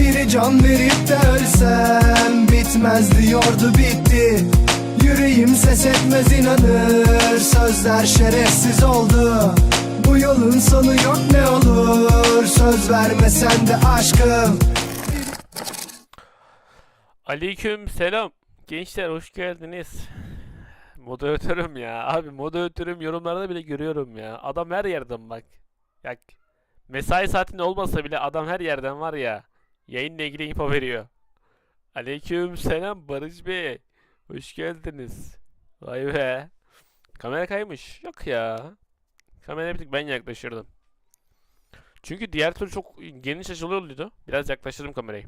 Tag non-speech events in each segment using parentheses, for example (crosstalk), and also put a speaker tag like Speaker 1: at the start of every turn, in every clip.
Speaker 1: biri can verip de ölsem Bitmez diyordu bitti Yüreğim ses etmez inanır Sözler şerefsiz oldu Bu yolun sonu yok ne olur Söz vermesen de aşkım
Speaker 2: Aleyküm selam. Gençler hoş geldiniz. Moderatörüm ya. Abi moderatörüm yorumlarda bile görüyorum ya. Adam her yerden bak. Ya mesai saatinde olmasa bile adam her yerden var ya. Yayınla ilgili info veriyor. Aleyküm selam Barış Bey. Hoş geldiniz. Vay be. Kamera kaymış. Yok ya. Kameraya bir tık ben yaklaşırdım. Çünkü diğer türlü çok geniş açılı oluyordu. Biraz yaklaştırdım kamerayı.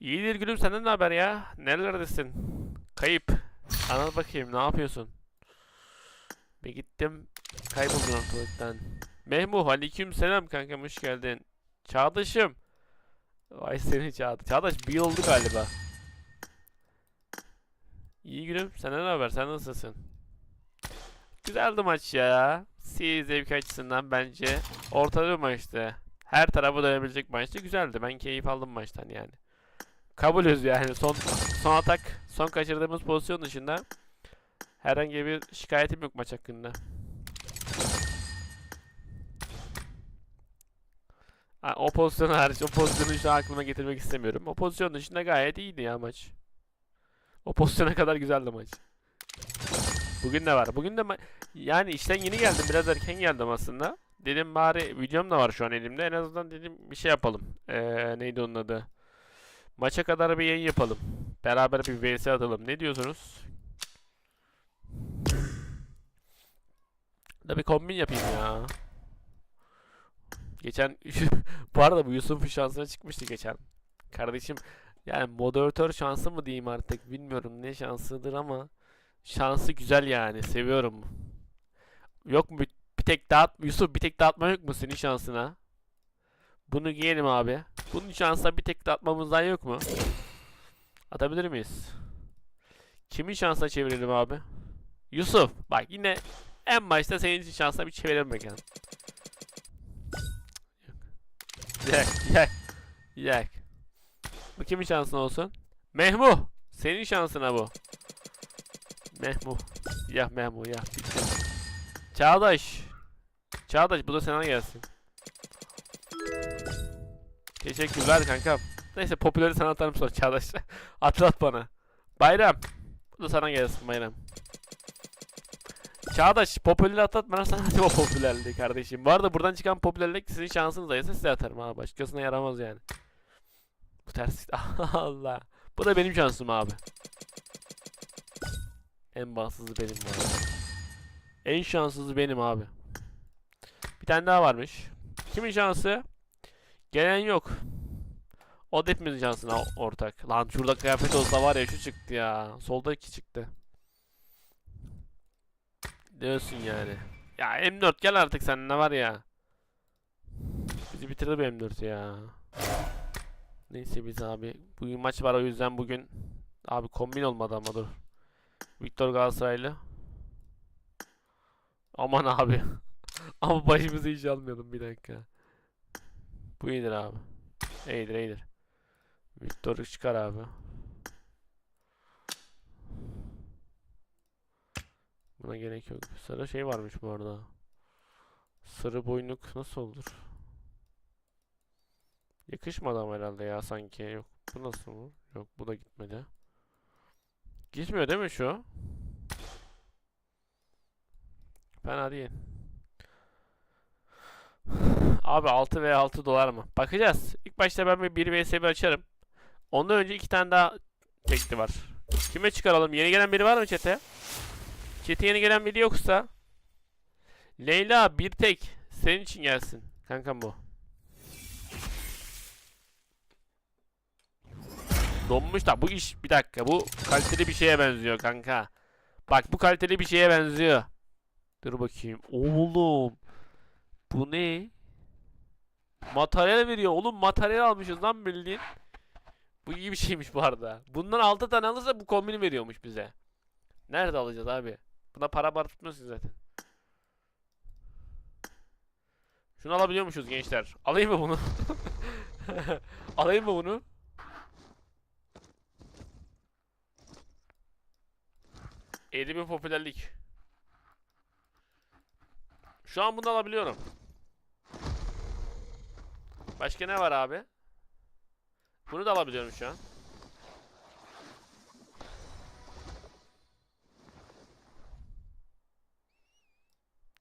Speaker 2: İyidir gülüm senden ne haber ya? Nerelerdesin? Kayıp. Anlat bakayım ne yapıyorsun? Bir gittim kayboldum ortalıktan. Mehmuh aleyküm selam kankam hoş geldin. Çağdaş'ım. Vay seni Çağdaş. Çağdaş bir oldu galiba. İyi gülüm senden ne haber sen nasılsın? Güzeldi maç ya. Si zevk açısından bence ortada bir maçtı. Her tarafa dönebilecek maçtı. Güzeldi. Ben keyif aldım maçtan yani. Kabulüz yani. Son son atak, son kaçırdığımız pozisyon dışında herhangi bir şikayetim yok maç hakkında. Ha, o pozisyon hariç, o pozisyonu şu an aklıma getirmek istemiyorum. O pozisyon dışında gayet iyiydi ya maç. O pozisyona (laughs) kadar güzeldi maç. Bugün de var. Bugün de yani işten yeni geldim. Biraz erken geldim aslında. Dedim bari videom da var şu an elimde. En azından dedim bir şey yapalım. Ee, neydi onun adı? Maça kadar bir yayın yapalım. Beraber bir vs atalım. Ne diyorsunuz? Da bir kombin yapayım ya. Geçen (laughs) bu arada bu Yusuf'un şansına çıkmıştı geçen. Kardeşim yani moderatör şansı mı diyeyim artık bilmiyorum ne şansıdır ama şansı güzel yani seviyorum. Yok mu bir, bir tek dağıt Yusuf bir tek dağıtma yok mu senin şansına? Bunu giyelim abi. Bunun şansa bir tek de atmamızdan yok mu? Atabilir miyiz? Kimin şansına çevirelim abi? Yusuf. Bak yine en başta senin için şansına bir çevirelim bakalım. Yak yak yak. Bu kimin şansına olsun? Mehmuh. Senin şansına bu. Mehmuh. Ya Mehmuh ya. Çağdaş. Çağdaş bu da sana gelsin. Teşekkürler kankam. Neyse popüleri sana atarım sonra Çağdaş. (laughs) Atlat bana. Bayram. Bu da sana gelsin Bayram. Çağdaş popüleri atlat bana sana (laughs) atayım o popülerliği kardeşim. Bu arada buradan çıkan popülerlik sizin şansınız ayırsa size atarım ha. Başkasına yaramaz yani. Bu ters. (laughs) Allah. Bu da benim şansım abi. En bağımsızı benim abi. En şanssızı benim abi. Bir tane daha varmış. Kimin şansı? Gelen yok. O da hepimizin şansına ortak. Lan şurada kıyafet olsa var ya şu çıktı ya. Solda iki çıktı. Diyorsun yani. Ya M4 gel artık sen ne var ya. Bizi bitirdi bu M4 ya. Neyse biz abi. Bugün maç var o yüzden bugün. Abi kombin olmadı ama dur. Victor Galatasaraylı. Aman abi. (laughs) ama başımızı hiç almayalım bir dakika. Bu iyidir abi. İyidir iyidir. Victor çıkar abi. Buna gerek yok. Sarı şey varmış bu arada. Sarı boynuk nasıl olur? Yakışmadı ama herhalde ya sanki. Yok. Bu nasıl olur? Yok bu da gitmedi. Gitmiyor değil mi şu? Fena değil. Abi 6 veya 6 dolar mı? Bakacağız. İlk başta ben bir 1 vs 1 açarım. Ondan önce iki tane daha tekli var. Kime çıkaralım? Yeni gelen biri var mı chat'e? Chat'e yeni gelen biri yoksa Leyla bir tek senin için gelsin. Kankam bu. Donmuş da bu iş bir dakika bu kaliteli bir şeye benziyor kanka. Bak bu kaliteli bir şeye benziyor. Dur bakayım. Oğlum. Bu ne? Materyal veriyor. Oğlum materyal almışız lan bildiğin. Bu iyi bir şeymiş bu arada. Bundan 6 tane alırsa bu kombini veriyormuş bize. Nerede alacağız abi? Buna para bar tutmuyorsun zaten. Şunu alabiliyormuşuz gençler. Alayım mı bunu? (laughs) Alayım mı bunu? Bin popülerlik. Şu an bunu alabiliyorum. Başka ne var abi? Bunu da alabiliyorum şu an.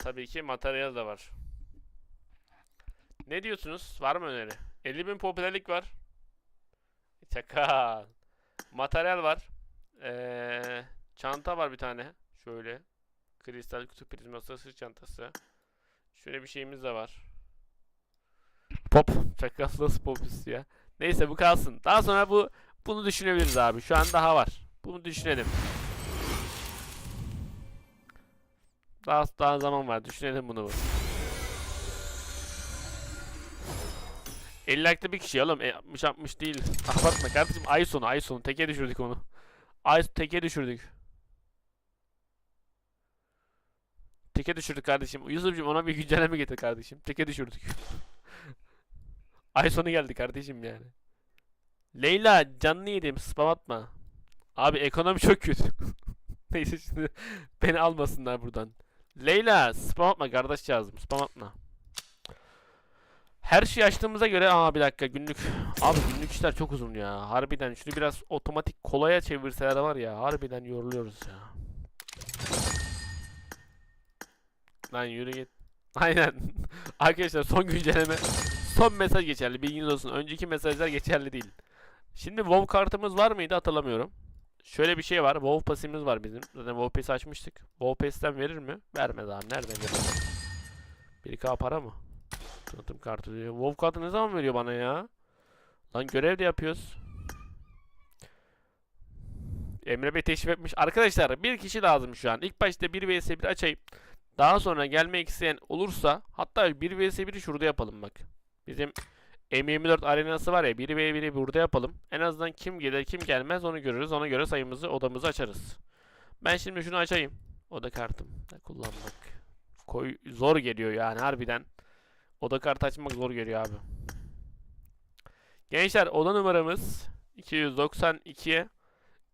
Speaker 2: Tabii ki materyal de var. Ne diyorsunuz? Var mı öneri? 50 bin popülerlik var. Çakal. Materyal var. Ee, çanta var bir tane. Şöyle. Kristal kutu prizması, sırt çantası. Şöyle bir şeyimiz de var. Pop. Çakal (laughs) nasıl pop ya? Neyse bu kalsın. Daha sonra bu bunu düşünebiliriz abi. Şu an daha var. Bunu düşünelim. Daha daha zaman var. Düşünelim bunu. 50 like'da bir kişi oğlum. E, 60 60 değil. Abartma kardeşim. Ay sonu ay sonu. Teke düşürdük onu. Ay teke düşürdük. Teke düşürdük kardeşim. Yusuf'cum ona bir güncelleme getir kardeşim. Teke düşürdük. (laughs) ay sonu geldi kardeşim yani. Leyla canını yedim spam atma. Abi ekonomi çok kötü. (laughs) Neyse şimdi beni almasınlar buradan. Leyla spam atma kardeş yazdım spam atma. Her şeyi açtığımıza göre aa bir dakika günlük. Abi günlük işler çok uzun ya. Harbiden şunu biraz otomatik kolaya çevirseler var ya. Harbiden yoruluyoruz ya. Lan yürü git. (laughs) Aynen. (laughs) Arkadaşlar son güncelleme. Son mesaj geçerli. Bilginiz olsun. Önceki mesajlar geçerli değil. Şimdi WoW kartımız var mıydı hatırlamıyorum. Şöyle bir şey var. WoW pasimiz var bizim. Zaten WoW Pass'i açmıştık. WoW Pass'ten verir mi? Vermez abi. Nereden verir? 1K para mı? Tanıtım kartı diyor. WoW kartı ne zaman veriyor bana ya? Lan görev de yapıyoruz. Emre Bey teşrif etmiş. Arkadaşlar bir kişi lazım şu an. İlk başta 1 vs 1 açayım. Daha sonra gelmek isteyen olursa hatta 1 vs 1'i şurada yapalım bak. Bizim M24 arenası var ya 1 v 1'i burada yapalım. En azından kim gelir kim gelmez onu görürüz. Ona göre sayımızı odamızı açarız. Ben şimdi şunu açayım. Oda kartım. Kullanmak. Koy zor geliyor yani harbiden. Oda kartı açmak zor geliyor abi. Gençler oda numaramız 292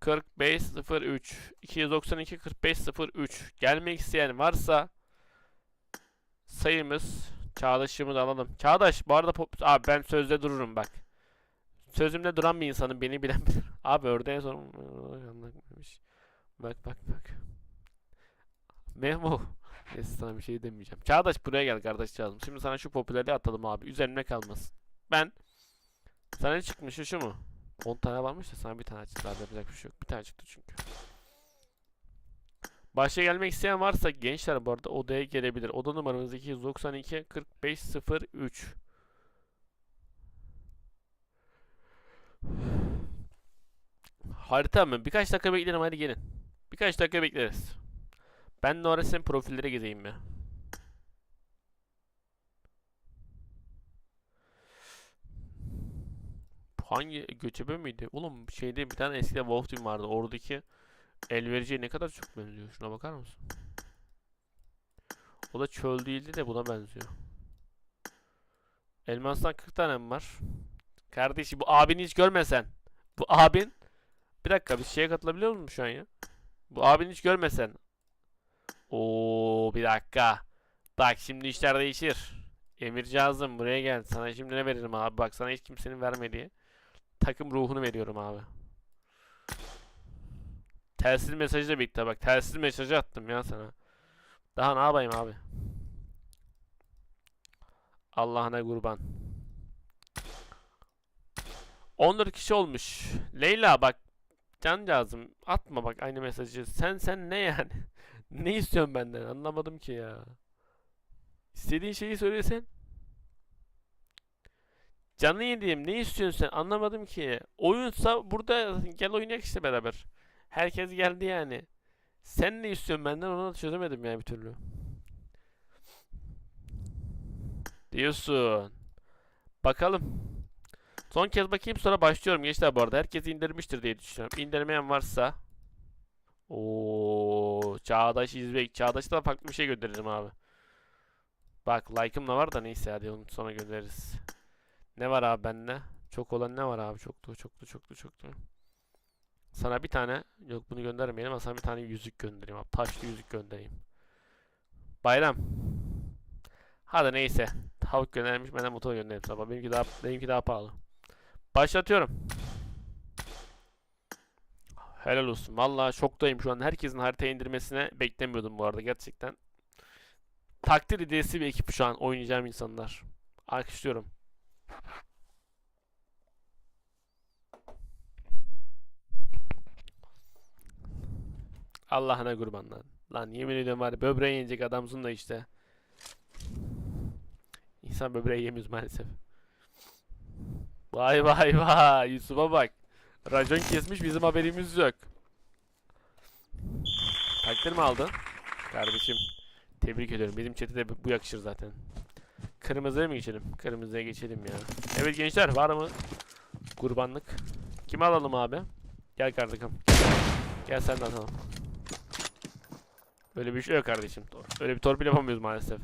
Speaker 2: 4503 292 4503 gelmek isteyen varsa sayımız Çağdaş'ımı da alalım. Çağdaş bu arada pop... Abi ben sözde dururum bak. Sözümde duran bir insanım beni bilen bilir. (laughs) Abi ördeğe sorun. Bak bak bak. Memo. Neyse sana bir şey demeyeceğim. Çağdaş buraya gel kardeş Çağdaş. Şimdi sana şu popülerliği atalım abi. Üzerimde kalmasın. Ben sana ne çıkmış şu mu? 10 tane varmış da sana bir tane çıktı abi bir şey yok. Bir tane çıktı çünkü. Başka gelmek isteyen varsa gençler bu arada odaya gelebilir. Oda numaramız 292 4503. Harita mı? Birkaç dakika beklerim hadi gelin. Birkaç dakika bekleriz. Ben de orası profillere gezeyim mi? Hangi göçebe miydi? Oğlum şeyde bir tane eskiden Wolf Team vardı. Oradaki elvericiye ne kadar çok benziyor. Şuna bakar mısın? O da çöl değildi de buna benziyor. Elmastan 40 tane mi var? Kardeşim bu abini hiç görmesen. Bu abin bir dakika biz şeye katılabiliyor muyuz şu an ya? Bu abini hiç görmesen. Oo bir dakika. Bak şimdi işler değişir. Emircağızım buraya gel. Sana şimdi ne veririm abi? Bak sana hiç kimsenin vermediği takım ruhunu veriyorum abi. Telsiz mesajı da birlikte bak. Telsiz mesajı attım ya sana. Daha ne yapayım abi? Allah'ına kurban. 14 kişi olmuş. Leyla bak cancağızım atma bak aynı mesajı. Sen sen ne yani? (laughs) ne istiyorsun benden? Anlamadım ki ya. İstediğin şeyi söylesen. Canlı yediğim ne istiyorsun sen? Anlamadım ki. Oyunsa burada gel oynayak işte beraber. Herkes geldi yani. Sen ne istiyorsun benden onu çözemedim ya bir türlü. Diyorsun. Bakalım. Son kez bakayım sonra başlıyorum gençler bu arada. Herkes indirmiştir diye düşünüyorum. İndirmeyen varsa. Oo, Çağdaş İzbek. Çağdaş'ta da farklı bir şey gönderirim abi. Bak like'ım da var da neyse hadi onu sonra göndeririz. Ne var abi bende? Çok olan ne var abi? Çoktu, çoktu, çoktu, çoktu. Sana bir tane, yok bunu göndermeyelim ama sana bir tane yüzük göndereyim abi. Taşlı yüzük göndereyim. Bayram. Hadi neyse. Tavuk göndermiş, ben de motor göndereyim sabah. Benimki daha, benimki daha pahalı. Başlatıyorum. Helal olsun. Vallahi şoktayım şu an. Herkesin harita indirmesine beklemiyordum bu arada gerçekten. Takdir edilesi bir ekip şu an oynayacağım insanlar. Alkışlıyorum. Allah'ına kurban lan. Yemin ediyorum var böbreği yiyecek adamsın da işte. İnsan böbreği yemiyoruz maalesef. Vay vay vay Yusuf'a bak. Racon kesmiş bizim haberimiz yok. Takdir mi aldın? Kardeşim. Tebrik ediyorum. Bizim chat'e de bu yakışır zaten. Kırmızıya mı geçelim? Kırmızıya geçelim ya. Evet gençler var mı? Kurbanlık. Kimi alalım abi? Gel kardeşim. Gel sen de atalım. Öyle bir şey yok kardeşim. Öyle bir torpil yapamıyoruz maalesef.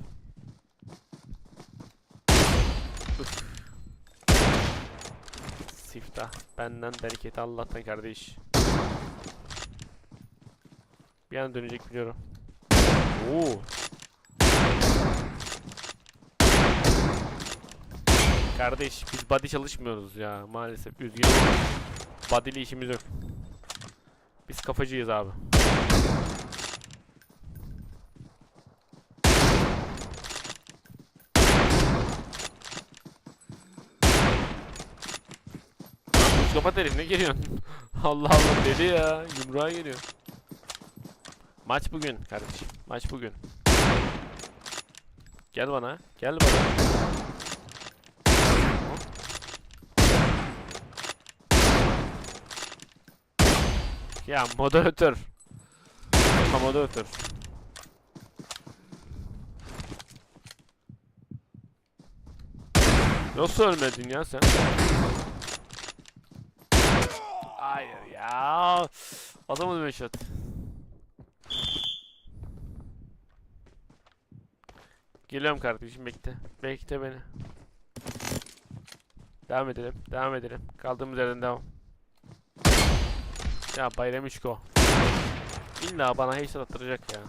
Speaker 2: Siftah. Benden bereket Allah'tan kardeş. Bir an dönecek biliyorum. Oo. Kardeş biz body çalışmıyoruz ya maalesef üzgünüm. Body ile işimiz yok. Biz kafacıyız abi. Psikopat herif ne geliyorsun? (laughs) Allah Allah deli ya. Yumruğa geliyor. Maç bugün kardeşim. Maç bugün. Gel bana. Gel bana. Ya moderatör. Ha moderatör. Nasıl ölmedin ya sen? Hayır ya. Adamın bir shot. Geliyorum kardeşim bekle. Bekle beni. Devam edelim. Devam edelim. Kaldığımız yerden devam. Ya Bayram İşko. İlla bana headshot attıracak ya.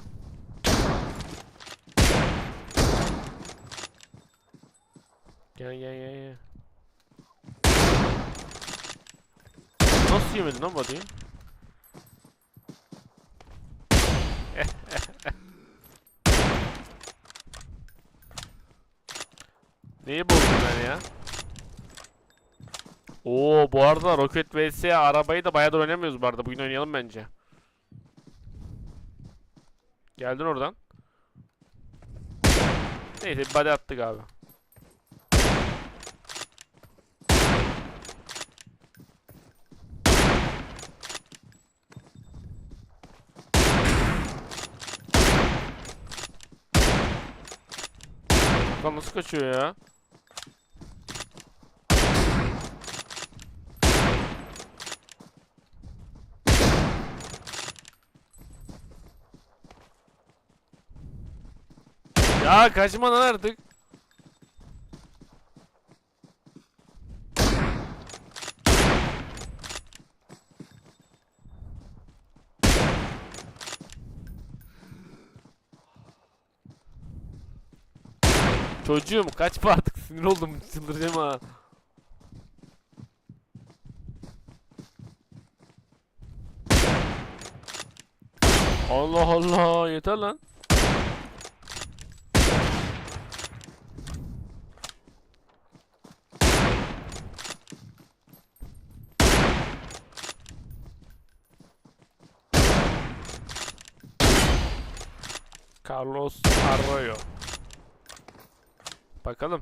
Speaker 2: Gel gel gel gel. Nasıl yemedin lan body'yi? (laughs) Neyi bozdun ben ya? Oo bu arada Rocket vs arabayı da bayağıdır oynamıyoruz bu arada. Bugün oynayalım bence. Geldin oradan. Neyse bir body attık abi. Bakalım nasıl kaçıyor ya? Ya kaçma lan artık. Çocuğum kaçma artık sinir oldum çıldıracağım ha. Allah Allah yeter lan. Carlos Bakalım.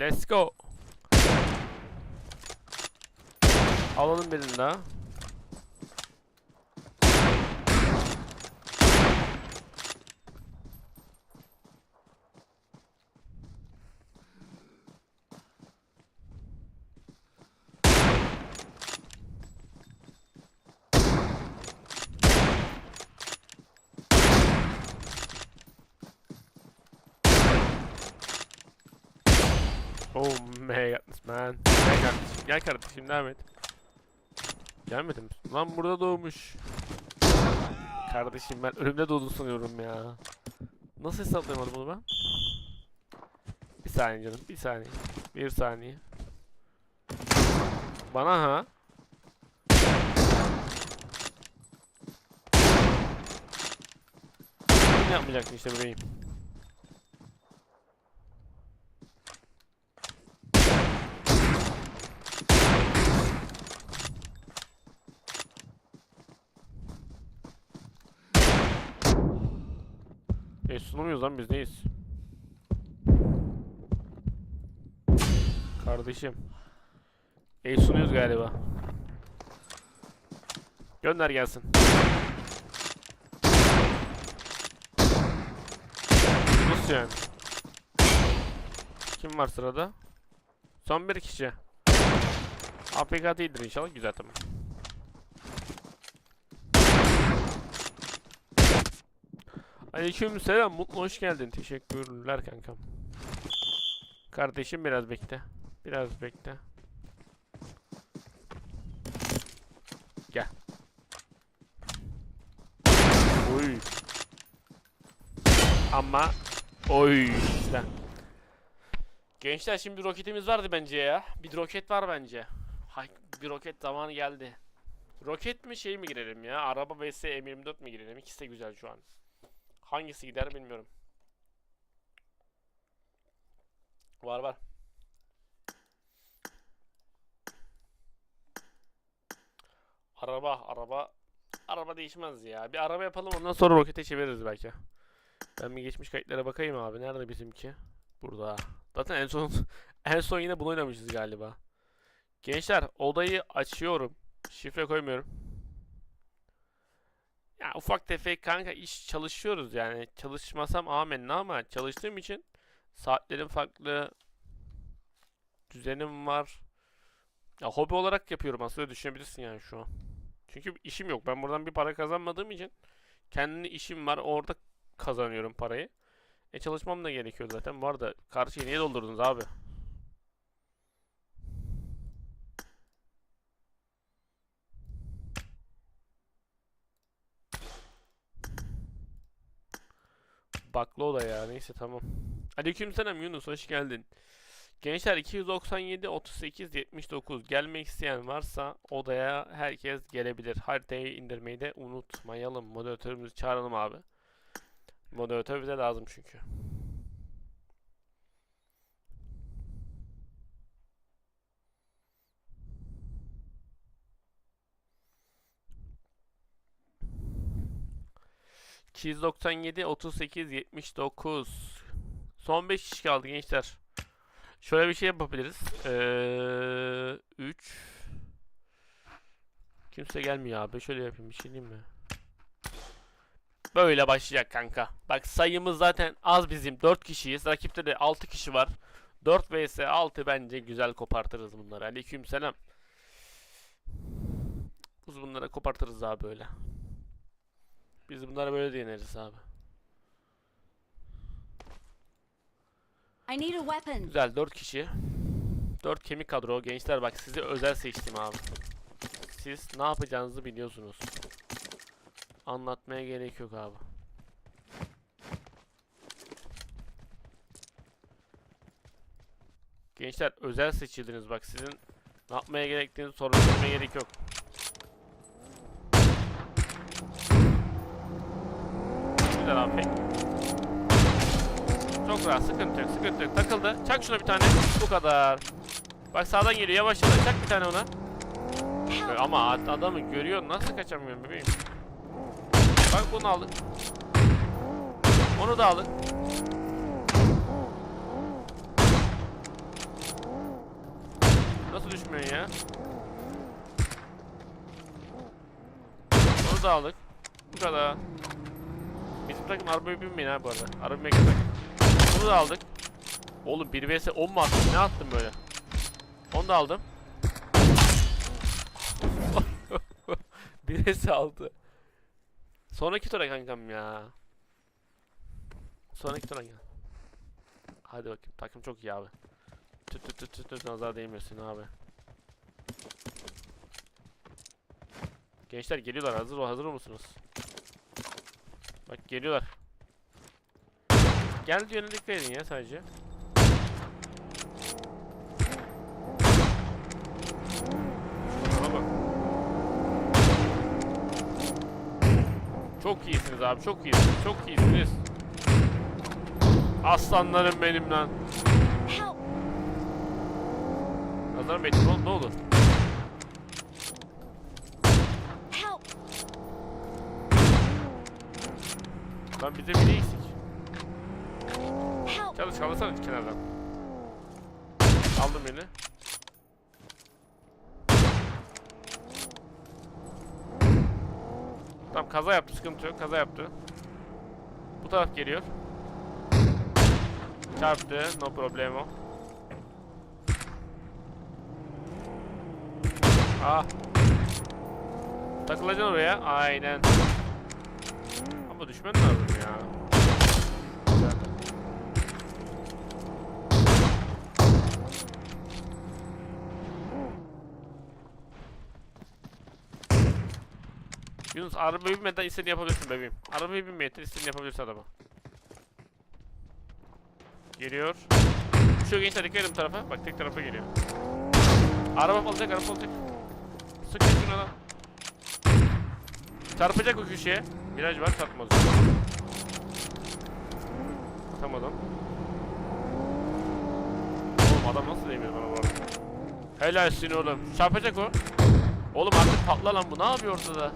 Speaker 2: Let's go. Alalım birini daha. Kardeşim, gel kardeşim devam et. Gelmedim. Lan burada doğmuş. Kardeşim ben ölümde doğdun sanıyorum ya. Nasıl hesaplayamadım bunu ben? Bir saniye canım, bir saniye. Bir saniye. Bana ha? Bunu yapmayacaktın işte bebeğim. E sunamıyoruz lan biz? Kardeşim. E sunuyoruz galiba. Gönder gelsin. Nasıl yani? Kim var sırada? Son bir kişi. APK değildir inşallah güzel tamam. Aleyküm selam mutlu hoş geldin teşekkürler kankam. Kardeşim biraz bekle. Biraz bekle. Gel. Oy. Ama oy işte. Gençler şimdi bir roketimiz vardı bence ya. Bir roket var bence. Hay bir roket zamanı geldi. Roket mi şey mi girelim ya? Araba vs M24 mi girelim? İkisi de güzel şu an. Hangisi gider bilmiyorum. Var var. Araba, araba. Araba değişmez ya. Bir araba yapalım ondan sonra rokete çeviririz belki. Ben bir geçmiş kayıtlara bakayım abi. Nerede bizimki? Burada. Zaten en son (laughs) en son yine bunu oynamışız galiba. Gençler odayı açıyorum. Şifre koymuyorum. Ya ufak tefek kanka iş çalışıyoruz yani. Çalışmasam amenna ama çalıştığım için saatlerim farklı. Düzenim var. Ya hobi olarak yapıyorum aslında düşünebilirsin yani şu an. Çünkü işim yok. Ben buradan bir para kazanmadığım için kendi işim var. Orada kazanıyorum parayı. E çalışmam da gerekiyor zaten. Bu arada karşıyı niye doldurdunuz abi? Baklı o da ya. Neyse tamam. Aleykümselam Yunus hoş geldin. Gençler 297 38 79 gelmek isteyen varsa odaya herkes gelebilir. Haritayı indirmeyi de unutmayalım. Moderatörümüzü çağıralım abi. Moderatör bize lazım çünkü. ...297, 38, 79... Son 5 kişi kaldı gençler. Şöyle bir şey yapabiliriz. Ee, 3... Kimse gelmiyor abi. Şöyle yapayım bir şey diyeyim mi? Böyle başlayacak kanka. Bak sayımız zaten az bizim. 4 kişiyiz. Rakipte de 6 kişi var. 4 vs 6 bence güzel kopartırız bunları. Aleykümselam. Biz bunlara kopartırız abi böyle. Biz bunlara böyle deneriz abi.
Speaker 3: I need a weapon.
Speaker 2: Güzel 4 kişi. 4 kemik kadro. Gençler bak sizi özel seçtim abi. Siz ne yapacağınızı biliyorsunuz. Anlatmaya gerek yok abi. Gençler özel seçildiniz bak sizin ne yapmaya gerektiğini sormaya gerek yok. Güzel abi. Çok rahat. Sıkıntı yok. Sıkıntı yok. Takıldı. Çak şuna bir tane. Bu kadar. Bak sağdan geliyor. Yavaş yavaş. Çak bir tane ona. Böyle Ama ad- adamı görüyor. Nasıl kaçamıyorum bebeğim? Bak bunu aldık. Onu da aldık. Nasıl düşmüyorsun ya? Onu da aldık. Bu kadar. Takım arabaya binmeyin ha bu arada. Araba binmek yasak. Bunu da aldık. Oğlum 1 vs 10 mu attın? Ne attın böyle? Onu da aldım. (laughs) 1 vs 6. Sonraki tura kankam ya. Sonraki tura gel. Hadi bakayım. Takım çok iyi abi. Tüt tüt tüt tüt tüt nazar değmesin abi. Gençler geliyorlar. Hazır hazır musunuz? Bak geliyorlar. Gel yöne dikkat edin ya sadece. Bana bak. Çok iyisiniz abi, çok iyisiniz, çok iyisiniz. Aslanlarım benim lan. Nazarım oğlum ne olur. Lan bize biri eksik. Çalış kalırsana kenardan. Aldım beni. Tamam kaza yaptı sıkıntı yok kaza yaptı. Bu taraf geliyor. Çarptı no problemo. Ah. Takılacaksın oraya aynen. Ama düşmen lazım ya. Yunus arabaya binmeden istediğini yapabilirsin bebeğim. Arabaya binmeden istediğini yapabilirsin adama. Geliyor. Şu gençler dikkat edin bu tarafa. Bak tek tarafa geliyor. Araba alacak, araba alacak. Sık şuna. Çarpacak o köşeye. Viraj var, çarpmaz. Atamadım. Oğlum adam nasıl değmiyor bana bu arada? Helalsin oğlum. Çarpacak o. Oğlum artık patla lan bu. Ne yapıyor ortada?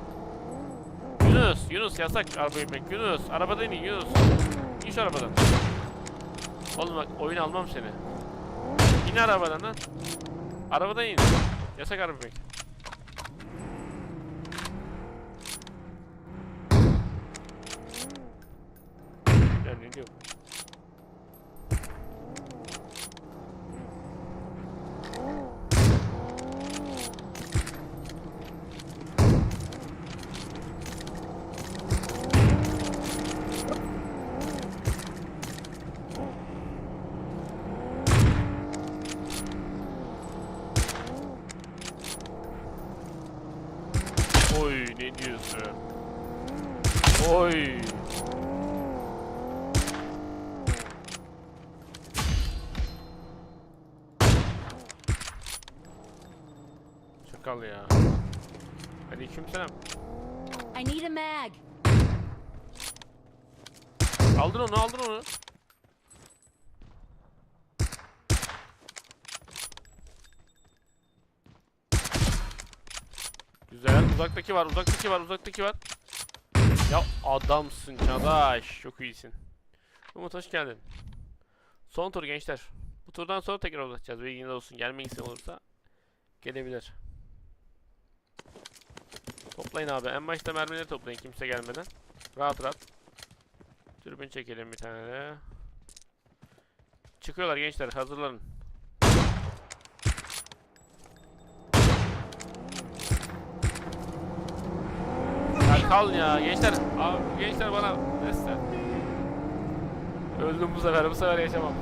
Speaker 2: Yunus, Yunus yasak arabaya binmek. Yunus, arabadan in Yunus. İn şu arabadan. Oğlum bak oyun almam seni. İn arabadan lan. Arabadan in. Yasak araba binmek. Çakal ya. Aleykümselam.
Speaker 3: I need a mag.
Speaker 2: Aldın onu, aldın onu. Güzel. Uzaktaki var, uzaktaki var, uzaktaki var. Ya adamsın çadaş. Çok iyisin. Umut hoş geldin. Son tur gençler. Bu turdan sonra tekrar uzatacağız. Bilginiz olsun. Gelmek isteyen olursa gelebilir. Toplayın abi. En başta mermileri toplayın kimse gelmeden. Rahat rahat. Dürbün çekelim bir tane de. Çıkıyorlar gençler hazırlanın. Ya kal ya gençler. Abi gençler bana destek. Öldüm bu sefer bu sefer yaşamam.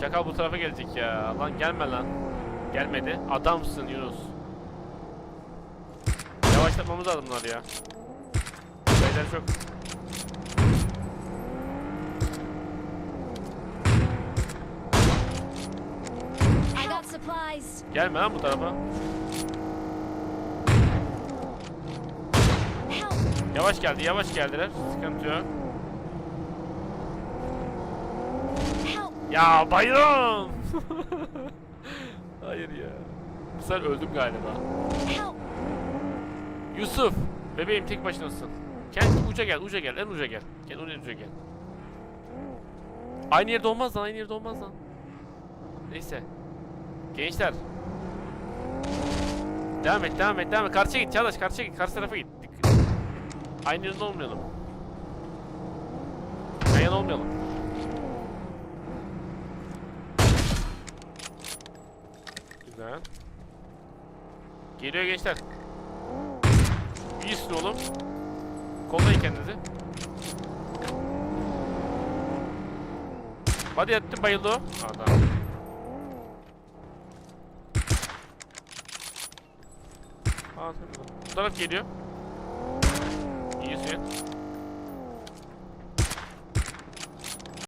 Speaker 2: Çakal bu tarafa gelecek ya. Lan gelme lan. Gelmedi. Adamsın Yunus. Yavaşlatmamız lazım bunları ya. Beyler çok. Gelme lan bu tarafa. Yavaş geldi, yavaş geldiler. Sıkıntı yok. Ya bayram. (laughs) Hayır ya. Bu sefer öldüm galiba.
Speaker 3: Help!
Speaker 2: Yusuf. Bebeğim tek başınasın. Kendi uca gel, uca gel, en uca gel. Gel en uca gel. Aynı yerde olmaz lan, aynı yerde olmaz lan. Neyse. Gençler. Devam et, devam et, devam et. Karşıya git Çağdaş, karşıya git. Karşı tarafa git. Dikkat. Aynı yerde olmayalım. Yan yana olmayalım. Güzel. Geliyor gençler. İyisin oğlum. Kollayın kendinizi. Hadi yattı bayıldı o. Adam. Aa. Bu taraf geliyor. İyisin.